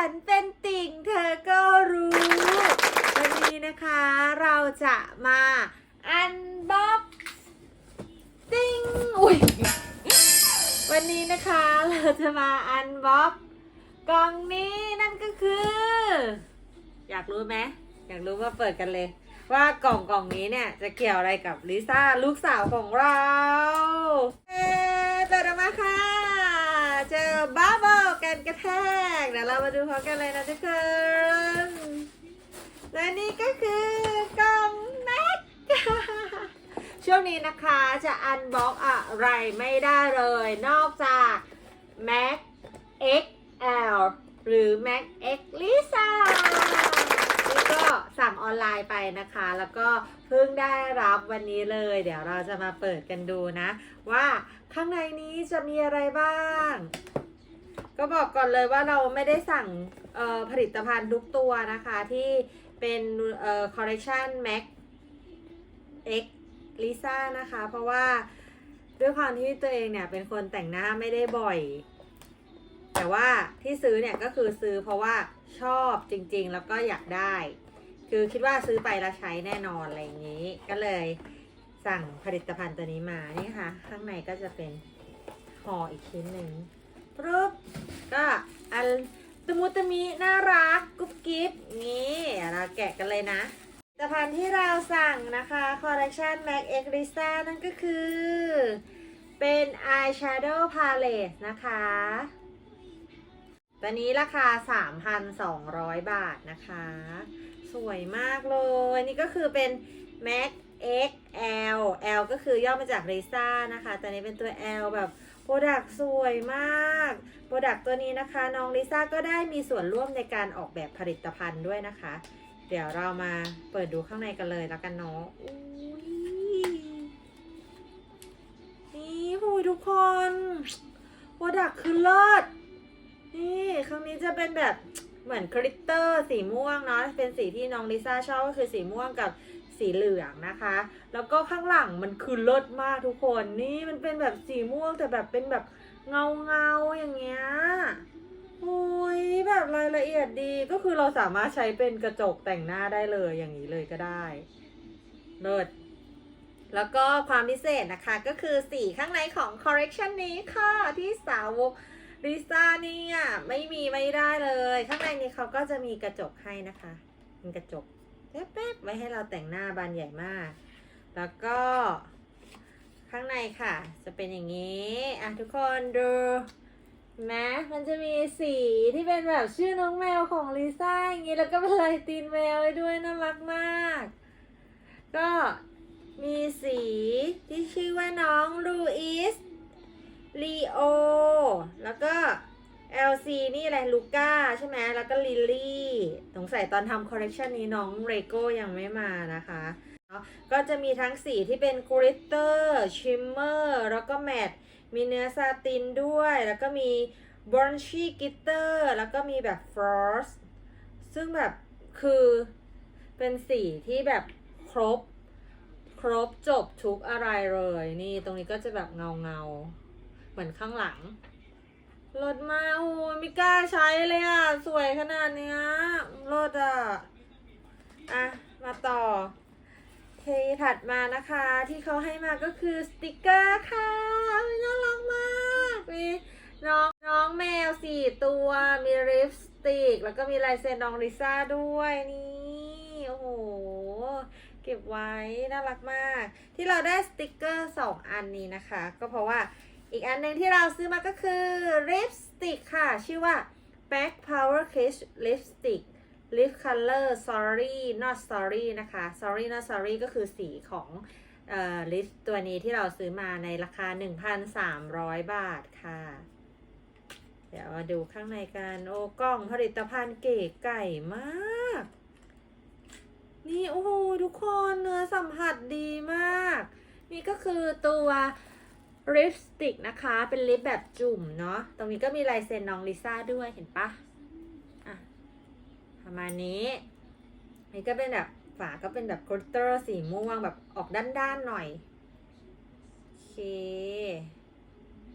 ฉันเป็นติ่งเธอก็รู้ วันนี้นะคะเราจะมาอันบ็อกติ้งอุ้ยวันนี้นะคะเราจะมาอันบ็อกกล่องนี้นั่นก็คือ อยากรู้ไหมอยากรู้ว่าเปิดกันเลย ว่ากล่องกล่องนี้เนี่ยจะเกี่ยวอะไรกับลิซ่าลูกสาวของเรา เอ๊เปิดออกมาค่ะ เจอบับเบิล กันกระแทก เดี๋ยวเรามาดูพร้อมกันเลยนะทุกคนและนี่ก็คือกล่องแม็กช่วงนี้นะคะจะอันบ็อกอะไรไม่ได้เลย นอกจาก Mac XL หรือ Mac X Lisa นี่ก็สั่งออนไลน์ไปนะคะ แล้วก็เพิ่งได้รับวันนี้เลย เดี๋ยวเราจะมาเปิดกันดูนะ ว่าข้างในนี้จะมีอะไรบ้าง ก็บอกก่อนเลยว่าเราไม่ได้สั่งผลิตภัณฑ์ทุกตัวนะคะ ที่เป็นเอ่อคอลเลคชัน Mac X Lisa นะคะ เพราะว่าด้วยความที่ตัวเองเนี่ยเป็นคนแต่งหน้าไม่ได้บ่อย แต่ว่าที่ซื้อเนี่ยก็คือซื้อเพราะว่าชอบจริงๆ แล้วก็อยากได้ คือคิดว่าซื้อไปแล้วใช้แน่นอนอะไรอย่างนี้ ก็เลยสั่งผลิตภัณฑ์ตัวนี้มานี่ค่ะ ข้างในก็จะเป็นห่ออีกชิ้นหนึ่ง ปุ๊บก็อันตะมุตะมิน่ารักกุ๊บกิ๊บนี่เราแกะกันเลยนะผลิตภัณฑ์ที่เราสั่งนะคะคอลเลคชัน MAC X Lisa นั่นก็คือ เป็น Eyeshadow Palette นะคะ ตัวนี้ราคา 3,200 บาทนะคะ สวยมากเลย นี่ก็คือเป็น MAC XL L ก็คือย่อมาจาก Lisa นะคะ ตัวนี้เป็นตัว L แบบ ปรดักสวยมากโปรดักตัวนี้นะคะ น้องลิซ่าก็ได้มีส่วนร่วมในการออกแบบผลิตภัณฑ์ด้วยนะคะ เดี๋ยวเรามาเปิดดูข้างในกันเลยแล้วกันเนาะอุ้ยนี่หูยทุกคนโปรดักคือเลิศนี่ครั้งนี้จะเป็นแบบเหมือนคริตเตอร์สีม่วงเนาะเป็นสีที่น้องลิซ่าชอบก็คือสีม่วงกับ สีเหลืองนะคะ แล้วก็ข้างหลังมันคือเลิศมากทุกคนนี่มันเป็นแบบสีม่วงแต่แบบเป็นแบบเงาเงาอย่างเงี้ยโอ้ยแบบรายละเอียดดีก็คือเราสามารถใช้เป็นกระจกแต่งหน้าได้เลยอย่างนี้เลยก็ได้เลิศแล้วก็ความพิเศษนะคะก็คือสีข้างในของคอ r เร t ชันนี้ค่ะที่สาวกลิซ่าเนี่ยไม่มีไม่ได้เลย ข้างในนี้เขาก็จะมีกระจกให้นะคะเป็นกระจก แป๊บๆไว้ให้เราแต่งหน้าบานใหญ่มาก แล้วก็ข้างในค่ะ จะเป็นอย่างนี้ อะทุกคนดูเห็นไหมมันจะมีสีที่เป็นแบบชื่อน้องแมวของลิซ่าอย่างนี้ แล้วก็เป็นลายตีนแมวไว้ด้วยน่ารักมาก ก็มีสีที่ชื่อว่าน้องลูอิสลีโอ แล้วก็ LC นี่อะไรลูก้าใช่ไหมแล้วก็ลิลลี่สงสัยตอนทำคอลเลคชันนี้น้องเรโก้ยังไม่มานะคะ ก็จะมีทั้งสีที่เป็นกริตเตอร์ชิมเมอร์แล้วก็แมตต์มีเนื้อซาตินด้วย แล้วก็มีบรอนชี่กิตเตอร์แล้วก็มีแบบฟรอสซึ่งแบบคือเป็นสีที่แบบครบ ครบจบทุกอะไรเลย นี่ตรงนี้ก็จะแบบเงาเงาเหมือนข้างหลัง รถมาโอ้ยไม่กล้าใช้เลยอะ สวยขนาดเนี้ยรถอะ อะ มาต่อ เทถัดมานะคะ ที่เขาให้มาก็คือสติกเกอร์ค่ะน่ารักมากมีน้องน้องแมวสี่ตัว มีลิปสติก แล้วก็มีลายเซ็นน้องลิซ่าด้วยนี่ โอ้โห เก็บไว้น่ารักมาก ที่เราได้สติกเกอร์สองอันนี้นะคะ ก็เพราะว่า อีกอันหนึ่งที่เราซื้อมาก็คือลิปสติกค่ะ ชื่อว่า Back Power Kiss Lipstick Lip Color Sorry Not Sorry นะคะ Sorry Not Sorry ก็คือสีของลิปตัวนี้ที่เราซื้อมาในราคา 1,300 บาทค่ะ เดี๋ยวมาดูข้างในกัน โอ้กล่องผลิตภัณฑ์เก๋ไก่มาก นี่ โอ้โหทุกคนเนื้อสัมผัสดีมาก นี่ก็คือตัว ลิปสติกนะคะ เป็นลิปแบบจุ่มเนาะ ตรงนี้ก็มีลายเซ็นน้องลิซ่าด้วยเห็นปะอะประมาณนี้ นี่ก็เป็นแบบฝาก็เป็นแบบกริตเตอร์สีม่วงแบบออกด้านๆหน่อย โอเค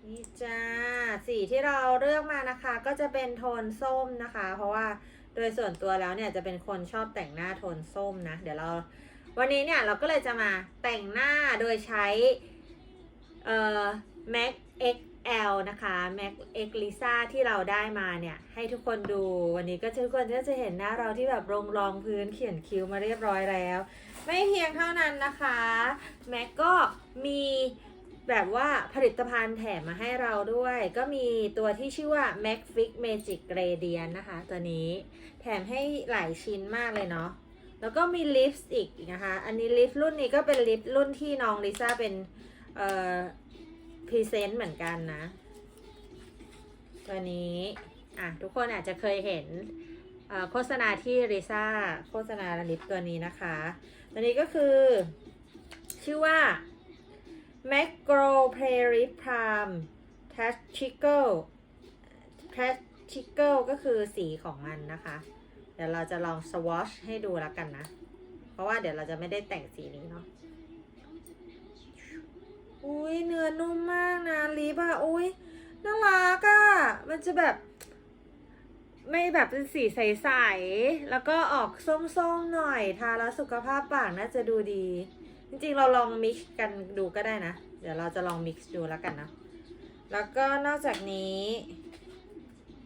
นี่จ้า สีที่เราเลือกมานะคะ ก็จะเป็นโทนส้มนะคะ เพราะว่าโดยส่วนตัวแล้วเนี่ยจะเป็นคนชอบแต่งหน้าโทนส้มนะ เดี๋ยวเรา วันนี้เนี่ยเราก็เลยจะมาแต่งหน้าโดยใช้ เอ่อ MAC XL นะคะ MAC X Lisa ที่เราได้มาเนี่ย ให้ทุกคนดูวันนี้ก็ทุกคนก็จะเห็นหน้าเราที่แบบลงรองพื้นเขียนคิ้วมาเรียบร้อยแล้ว ไม่เพียงเท่านั้นนะคะ MAC ก็มีแบบว่าผลิตภัณฑ์แถมมาให้เราด้วย ก็มีตัวที่ชื่อว่า MAC Fix Magic Gradient นะคะ ตัวนี้แถมให้หลายชิ้นมากเลยเนาะแล้วก็มีลิปสติกอีกนะคะ อันนี้ลิปรุ่นนี้ก็เป็นลิปรุ่นที่น้องลิซ่าเป็น เอ่อพรีเซนต์เหมือนกันนะ ตัวนี้ อะ ทุกคนอาจจะเคยเห็นโฆษณาที่ลิซ่าโฆษณาลิปตัวนี้นะคะ ตัวนี้ก็คือ ชื่อว่า Macro Play Lip Balm Tactical Tactical ก็คือสีของมันนะคะ เดี๋ยวเราจะลองสวอชให้ดูแล้วกันนะ เพราะว่าเดี๋ยวเราจะไม่ได้แต่งสีนี้เนาะ อุ้ยเนื้อนุ่มมากนะลิปอะอุ้ยน่ารักอะมันจะแบบ ไม่แบบเป็นสีใสๆ แล้วก็ออกส้มๆหน่อย ทาแล้วสุขภาพปากน่าจะดูดี จริงๆเราลองมิกซ์กันดูก็ได้นะ เดี๋ยวเราจะลองมิกซ์ดูแล้วกันนะ แล้วก็นอกจากนี้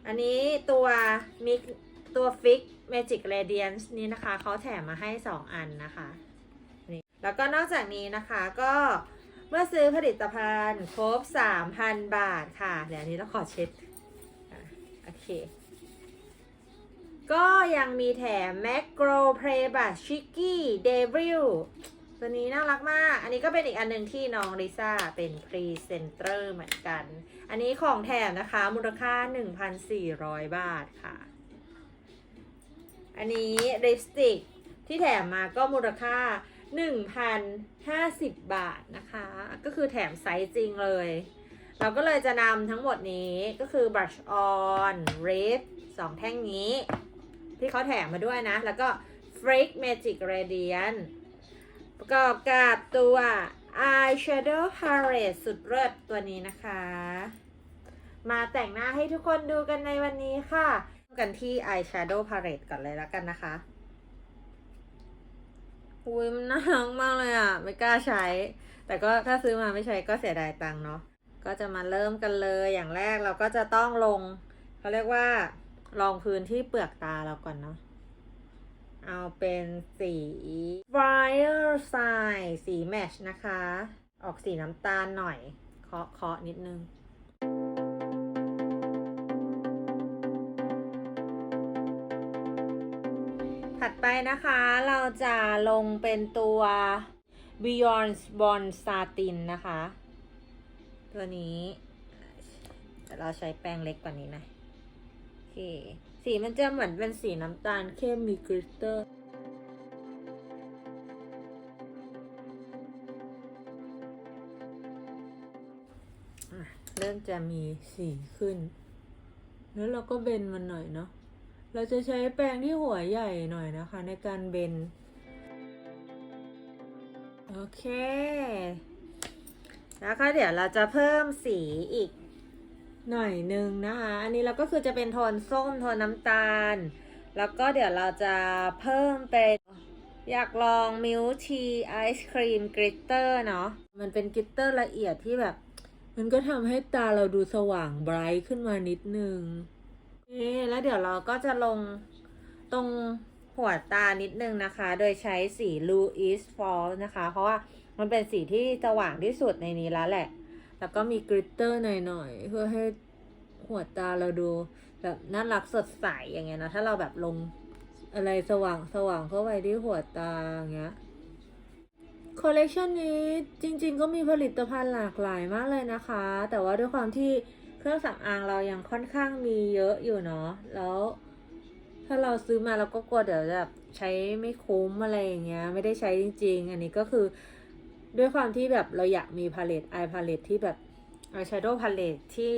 อันนี้ตัวมิกตัวฟิก Magic Radiance นี้นะคะ เขาแถมมาให้ 2 อันนะคะนี่แล้วก็นอกจากนี้นะคะก็ เมื่อซื้อผลิตภัณฑ์ครบ 3,000 บาทค่ะเดี๋ยวอันนี้เราขอเช็ดโอเค ก็ยังมีแถม Macro Play Brush Chicky Devil ตัวนี้น่ารักมาก อันนี้ก็เป็นอีกอันหนึ่งที่น้องลิซ่าเป็นพรีเซนเตอร์เหมือนกัน อันนี้ของแถมนะคะ มูลค่า 1,400 บาทค่ะ อันนี้ลิปสติกที่แถมมาก็มูลค่า 1,050 บาทนะคะ ก็คือแถมไซส์จริงเลย เราก็เลยจะนำทั้งหมดนี้ก็คือ brush on lip สองแท่งนี้ ที่เขาแถมมาด้วยนะ แล้วก็ Freak Magic Radiant ประกอบกับตัว Eyeshadow Palette สุดเลิศตัวนี้นะคะ มาแต่งหน้าให้ทุกคนดูกันในวันนี้ค่ะ กันที่ Eyeshadow Palette ก่อนเลยแล้วกันนะคะ อุ้ยมันน่ารักมากเลยอะ ไม่กล้าใช้ แต่ก็ถ้าซื้อมาไม่ใช้ก็เสียดายตังค์เนาะก็จะมาเริ่มกันเลยอย่างแรกเราก็จะต้องลงเขาเรียกว่ารองพื้นที่เปลือกตาเราก่อนเนาะเอาเป็นสี Fire Sign สีแมชนะคะ ออกสีน้ำตาลหน่อย เคาะเคาะนิดนึง ถัดไปนะคะเราจะลงเป็นตัว Beyond Bond Satin นะคะ ตัวนี้เราใช้แป้งเล็กกว่านี้หนะโอเค สีมันจะเหมือนเป็นสีน้ำตาลเข้มมีกริตเตอร์เริ่มจะมีสีขึ้น แล้วเราก็เบนมันหน่อยเนาะ เราจะใช้แปรงที่หัวใหญ่หน่อยนะคะ ในการเบน โอเคแล้วก็เดี๋ยวเราจะเพิ่มสีอีกหน่อยหนึ่งนะคะ อันนี้เราก็คือจะเป็นโทนส้มโทนน้ำตาล แล้วก็เดี๋ยวเราจะเพิ่มเป็นอยากลองมิลทีไอศครีมกริตเตอร์เนาะ มันเป็นกริตเตอร์ละเอียดที่แบบ มันก็ทำให้ตาเราดูสว่างไบรท์ขึ้นมานิดนึง แล้วเดี๋ยวเราก็จะลงตรงหัวตานิดนึงนะคะ โดยใช้สี Louis Fall นะคะ เพราะว่ามันเป็นสีที่สว่างที่สุดในนี้แล้วแหละ แล้วก็มีกริตเตอร์หน่อยๆ เพื่อให้หัวตาเราดูแบบน่ารักสดใสอย่างเงี้ยนะ ถ้าเราแบบลงอะไรสว่างสว่างเข้าไปที่หัวตาอย่างเงี้ยคอลเลกชันนี้จริงๆ ก็มีผลิตภัณฑ์หลากหลายมากเลยนะคะ แต่ว่าด้วยความที่ เครื่องสำอางเรายังค่อนข้างมีเยอะอยู่เนาะ แล้ว ถ้าเราซื้อมาเราก็กลัวเดี๋ยวแบบใช้ไม่คุ้มอะไรอย่างเงี้ย ไม่ได้ใช้จริง ๆ อันนี้ก็คือด้วยความที่แบบเราอยากมีพาเลตไอพาเลตที่แบบอายแชโดว์พาเลตที่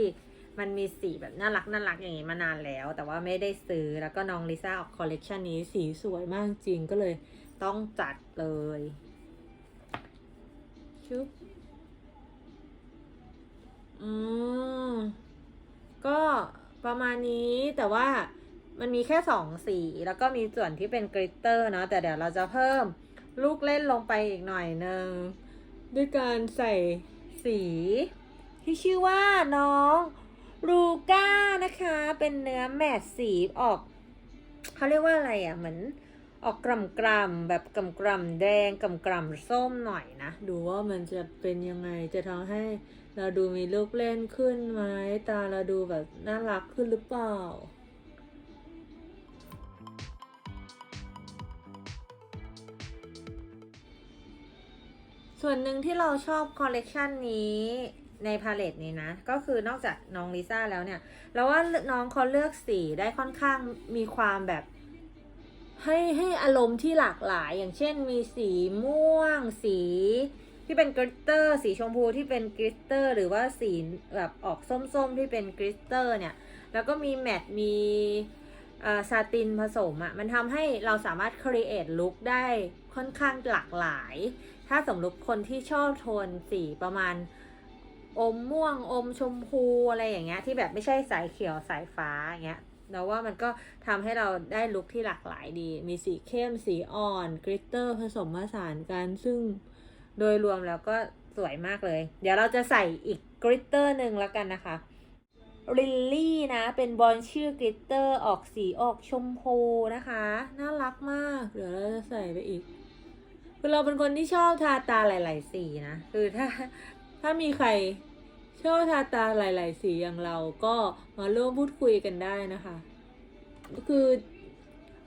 มันมีสีแบบน่ารักน่ารักอย่างงี้มานานแล้ว แต่ว่าไม่ได้ซื้อแล้วก็น้องลิซ่าออกคอลเลกชันนี้สีสวยมากจริงก็เลยต้องจัดเลยชุบ อืม ก็ประมาณนี้แต่ว่ามันมีแค่สองสี แล้วก็มีส่วนที่เป็นกริตเตอร์เนาะแต่เดี๋ยวเราจะเพิ่มลูกเล่นลงไปอีกหน่อยหนึ่งด้วยการใส่สี ที่ชื่อว่าน้องรูก้านะคะ เป็นเนื้อแมตต์สีออกเขาเรียกว่าอะไรอะเหมือนออกกร่ำกร่ำๆแบบกร่ำกร่ำๆแดงกร่ำกร่ำๆส้มหน่อยนะ ดูว่ามันจะเป็นยังไงจะทำให้ เราดูมีลูกเล่นขึ้นไหมตาเราดูแบบน่ารักขึ้นหรือเปล่าส่วนหนึ่งที่เราชอบคอลเลกชันนี้ในพาเลตนี้นะ ก็คือนอกจากน้องลิซ่าแล้วเนี่ย เราว่าน้องเขาเลือกสีได้ค่อนข้างมีความแบบ ให้ให้อารมณ์ที่หลากหลาย อย่างเช่นมีสีม่วง สี ที่เป็นกริตเตอร์สีชมพูที่เป็นกริตเตอร์ หรือว่าสีแบบออกส้มๆที่เป็นกริตเตอร์เนี่ย แล้วก็มีแมตต์มีซาตินผสมอะ่ะมันทำให้เราสามารถ create look ได้ค่อนข้างหลากหลาย ถ้าสมมติคนที่ชอบโทนสีประมาณอมม่วงอมชมพูอะไรอย่างเงี้ยที่แบบไม่ใช่สายเขียวสายฟ้าอย่างเงี้ยเราว่ามันก็ทำให้เราได้ลุคที่หลากหลายดี มีสีเข้มสีอ่อนกริตเตอร์ผสมผสานกันซึ่ง โดยรวมแล้วก็สวยมากเลย เดี๋ยวเราจะใส่อีกกริตเตอร์หนึ่งแล้วกันนะคะลิลลี่นะ เป็นบอลชื่อกริตเตอร์ออกสีออกชมพูนะคะ น่ารักมาก เดี๋ยวเราจะใส่ไปอีก คือเราเป็นคนที่ชอบทาตาหลาย ๆ สีนะ คือถ้าถ้ามีใครชอบทาตาหลาย ๆ สีอย่างเราก็มาร่วมพูดคุยกันได้นะคะ คือ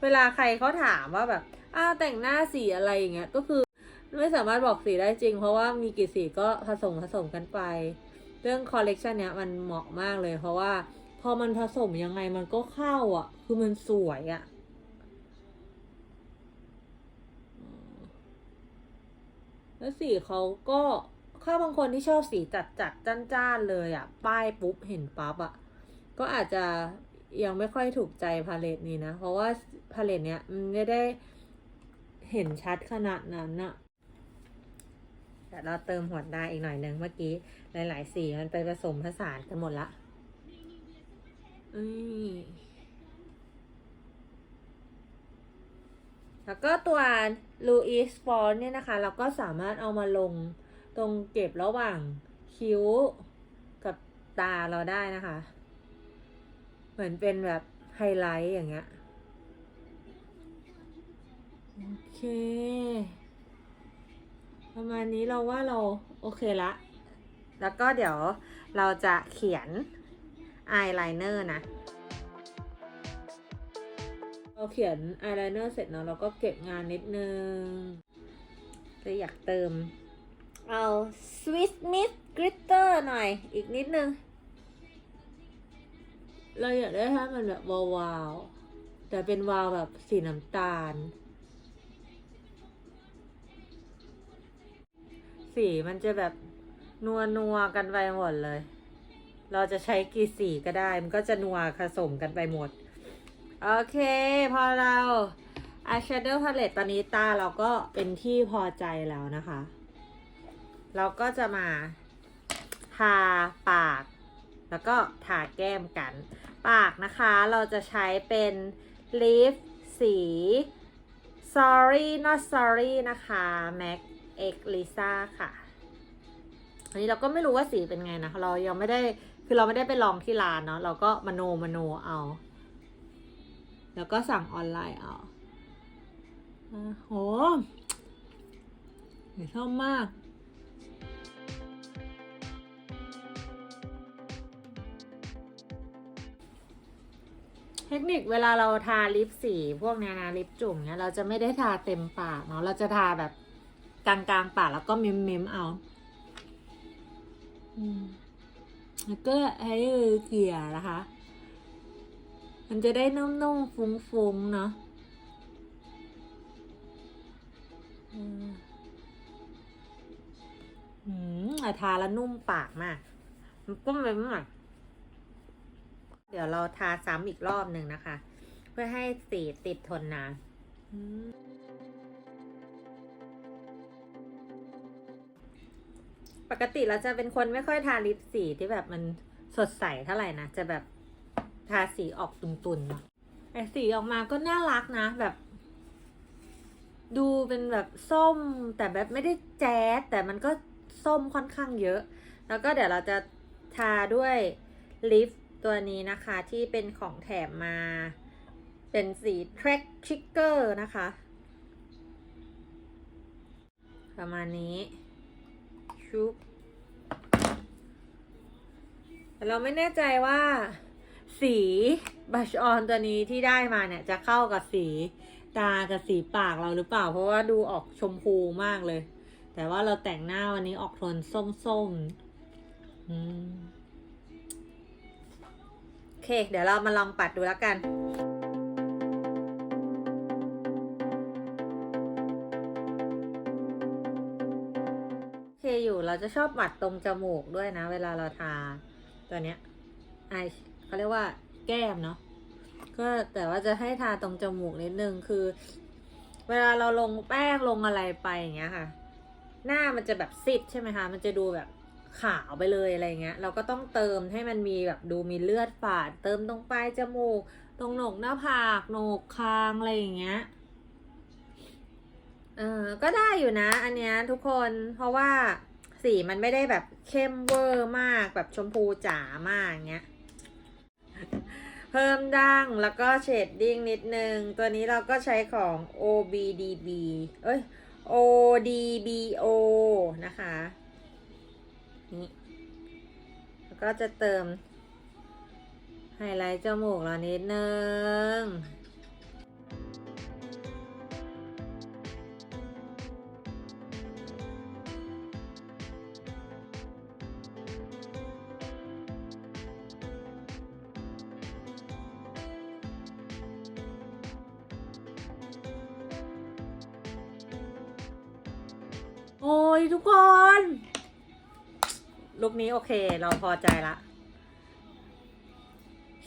เวลาใครเขาถามว่าแบบอ้าแต่งหน้าสีอะไรอย่างเงี้ยก็คือ ไม่สามารถบอกสีได้จริง เพราะว่ามีกี่สีก็ผสมผสมกันไป เรื่องคอลเลกชันเนี้ยมันเหมาะมากเลยเพราะว่าพอมันผสมยังไงมันก็เข้าอะ คือมันสวยอะแล้วสีเขาก็ถ้าบางคนที่ชอบสีจัดจัดจ้านจ้านเลยอะ่ะ ป้ายปุ๊บเห็นปั๊บอะ่ะ ก็อาจจะยังไม่ค่อยถูกใจพาเลตนี้นะ เพราะว่าพาเลตเนี้ยมันไม่ได้เห็นชัดขนาดนั้นอะ แต่เราเติมหัวดาอีกหน่อยหนึ่งเมื่อกี้ หลายๆสีมันไปผสมผสานกันหมดละอืมแล้วก็ตัวลูอิสฟอนเนี่ยนะคะ เราก็สามารถเอามาลงตรงเก็บระหว่างคิ้วกับตาเราได้นะคะ เหมือนเป็นแบบไฮไลท์อย่างเงี้ย โอเค ประมาณนี้เราว่าเราโอเคละ แล้วก็เดี๋ยวเราจะเขียนอายไลเนอร์นะ เราเขียนอายไลเนอร์เสร็จเนาะเราก็เก็บงานนิดนึงจะอยากเติม เอา Swiss Miss Glitter หน่อยอีกนิดนึง เราอยากได้ให้มันแบบวาวๆแต่เป็นวาวแบบสีน้ำตาล สีมันจะแบบนัวนัวกันไปหมดเลย เราจะใช้กี่สีก็ได้ มันก็จะนัวผสมกันไปหมด โอเค พอเรา eyeshadow palette ตอนนี้ตาเราก็เป็นที่พอใจแล้วนะคะ เราก็จะมาทาปาก แล้วก็ทาแก้มกัน ปากนะคะเราจะใช้เป็นลิปสี sorry not sorry นะคะ MAC X Lisa ค่ะ อันนี้เราก็ไม่รู้ว่าสีเป็นไงนะ เรายังไม่ได้ คือเราไม่ได้ไปลองที่ร้านเนาะ เราก็มโนมโนเอา แล้วก็สั่งออนไลน์เอาอะโหชอบมากเทคนิคเวลาเราทาลิปสีพวกเนี้ยนะลิปจุ่มเนี้ยเราจะไม่ได้ทาเต็มปากเนาะเราจะทาแบบ กลางๆปากแล้วก็เม้มๆเอาอืมแล้วก็ให้เกลี่ยนะคะ มันจะได้นุ่มๆฟุ้งๆเนาะอืมอะทาแล้วนุ่มปากมากมันก็เม้มอะเดี๋ยวเราทาซ้ำอีกรอบหนึ่งนะคะ เพื่อให้สีติดทนนาน ปกติเราจะเป็นคนไม่ค่อยทาลิปสีที่แบบมันสดใสเท่าไหร่นะ จะแบบทาสีออกตุนๆเนาะแต่สีออกมาก็น่ารักนะแบบ ดูเป็นแบบส้ม แต่แบบไม่ได้แจ๊ดแต่มันก็ส้มค่อนข้างเยอะ แล้วก็เดี๋ยวเราจะทาด้วยลิฟตัวนี้นะคะที่เป็นของแถมมา เป็นสี Track Trigger นะคะ ประมาณนี้ ชุบแต่เราไม่แน่ใจว่า สีบัชออนตัวนี้ที่ได้มาเนี่ย จะเข้ากับสีตากับสีปากเราหรือเปล่า เพราะว่าดูออกชมพูมากเลย แต่ว่าเราแต่งหน้าวันนี้ออกโทนส้มๆอืมโอเค เดี๋ยวเรามาลองปัดดูแล้วกัน จะชอบปัดตรงจมูกด้วยนะ เวลาเราทาตัวเนี้ยไอเขาเรียกว่าแก้มเนาะก็แต่ว่าจะให้ทาตรงจมูกนิดนึงคือ เวลาเราลงแป้งลงอะไรไปอย่างเงี้ยค่ะ หน้ามันจะแบบซิดใช่ไหมคะมันจะดูแบบขาวไปเลยอะไรเงี้ย เราก็ต้องเติมให้มันมีแบบดูมีเลือดฝาด เติมตรงปลายจมูก ตรงโหนกหน้าผากโหนกคาง อะไรอย่างเงี้ย เออก็ได้อยู่นะ อันเนี้ยทุกคนเพราะว่า สีมันไม่ได้แบบเข้มเวอร์มากแบบชมพูจ๋ามากเงี้ย เพิ่มดั้งแล้วก็เชดดิ้งนิดนึง ตัวนี้เราก็ใช้ของ OBDB เอ้ย ODBO นะคะนี่แล้วก็จะเติมไฮไลท์จมูกเรานิดนึง โอ้ยทุกคนลุคนี้โอเค เราพอใจละ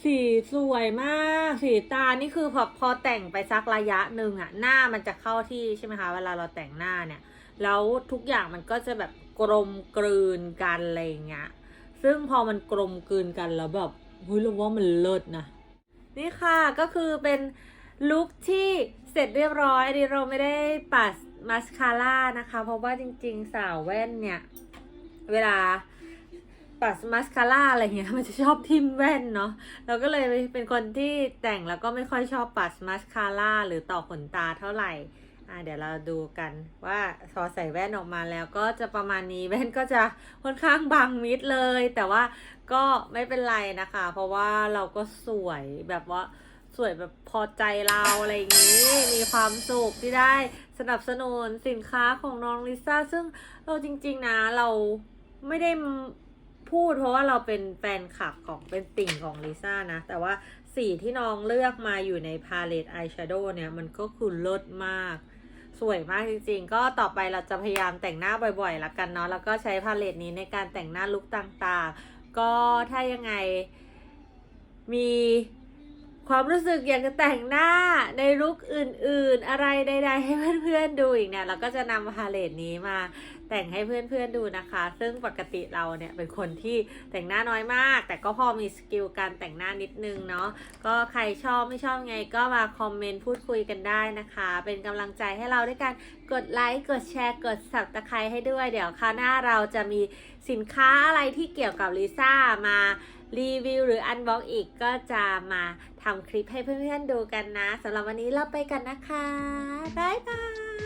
สีสวยมาก สีตา นี่คือพอพอแต่งไปสักระยะหนึ่งอะหน้ามันจะเข้าที่ใช่ไหมคะ เวลาเราแต่งหน้าเนี่ย แล้วทุกอย่างมันก็จะแบบกลมกลืนกันอะไรเงี้ย ซึ่งพอมันกลมกลืนกันแล้วแบบเฮ้ยเราว่ามันเลิศนะ นี่ค่ะก็คือเป็นลุคที่เสร็จเรียบร้อยอันนี้เราไม่ได้ปัด มาสคาร่านะคะ เพราะว่าจริง ๆ สาวแว่นเนี่ย เวลาปัดมาสคาร่าอะไรเงี้ยมันจะชอบทิมแว่นเนาะเราก็เลยเป็นคนที่แต่งแล้วก็ไม่ค่อยชอบปัดมาสคาร่าหรือต่อขนตาเท่าไหร่อ่าเดี๋ยวเราดูกันว่าพอใส่แว่นออกมาแล้วก็จะประมาณนี้แว่นก็จะค่อนข้างบังมิดเลย แต่ว่าก็ไม่เป็นไรนะคะ เพราะว่าเราก็สวยแบบว่าสวยแบบพอใจเราอะไรอย่างนี้ มีความสุขที่ได้ สนับสนุนสินค้าของน้องลิซ่าซึ่งเราจริง ๆ นะเราไม่ได้พูดเพราะว่าเราเป็นแฟนคลับของเป็นติ่งของลิซ่านะ แต่ว่าสีที่น้องเลือกมาอยู่ในพาเลตอายแชโดว์เนี่ย มันก็คือเลิศมาก สวยมากจริงๆ ก็ต่อไปเราจะพยายามแต่งหน้าบ่อยๆละกันเนาะแล้วก็ใช้พาเลตนี้ในการแต่งหน้าลุคต่างๆ ก็ถ้ายังไงมี ความรู้สึกอยากจะแต่งหน้าในลุคอื่นๆ อะไรใด ๆ ให้เพื่อนๆดูอีกเนี่ยเราก็จะนำพาเลตนี้มาแต่งให้เพื่อนๆดูนะคะ ซึ่งปกติเราเนี่ยเป็นคนที่แต่งหน้าน้อยมาก แต่ก็พอมีสกิลการแต่งหน้านิดนึงเนาะก็ใครชอบไม่ชอบไงก็มาคอมเมนต์พูดคุยกันได้นะคะ เป็นกำลังใจให้เราด้วยการกดไลค์กดแชร์กด subscribe ให้ด้วย เดี๋ยวคราวหน้าเราจะมีสินค้าอะไรที่เกี่ยวกับลิซ่ามา รีวิวหรืออันบ็อกอีกก็จะมาทำคลิปให้เพื่อนๆดูกันนะสำหรับวันนี้เราไปกันนะคะ บ๊ายบาย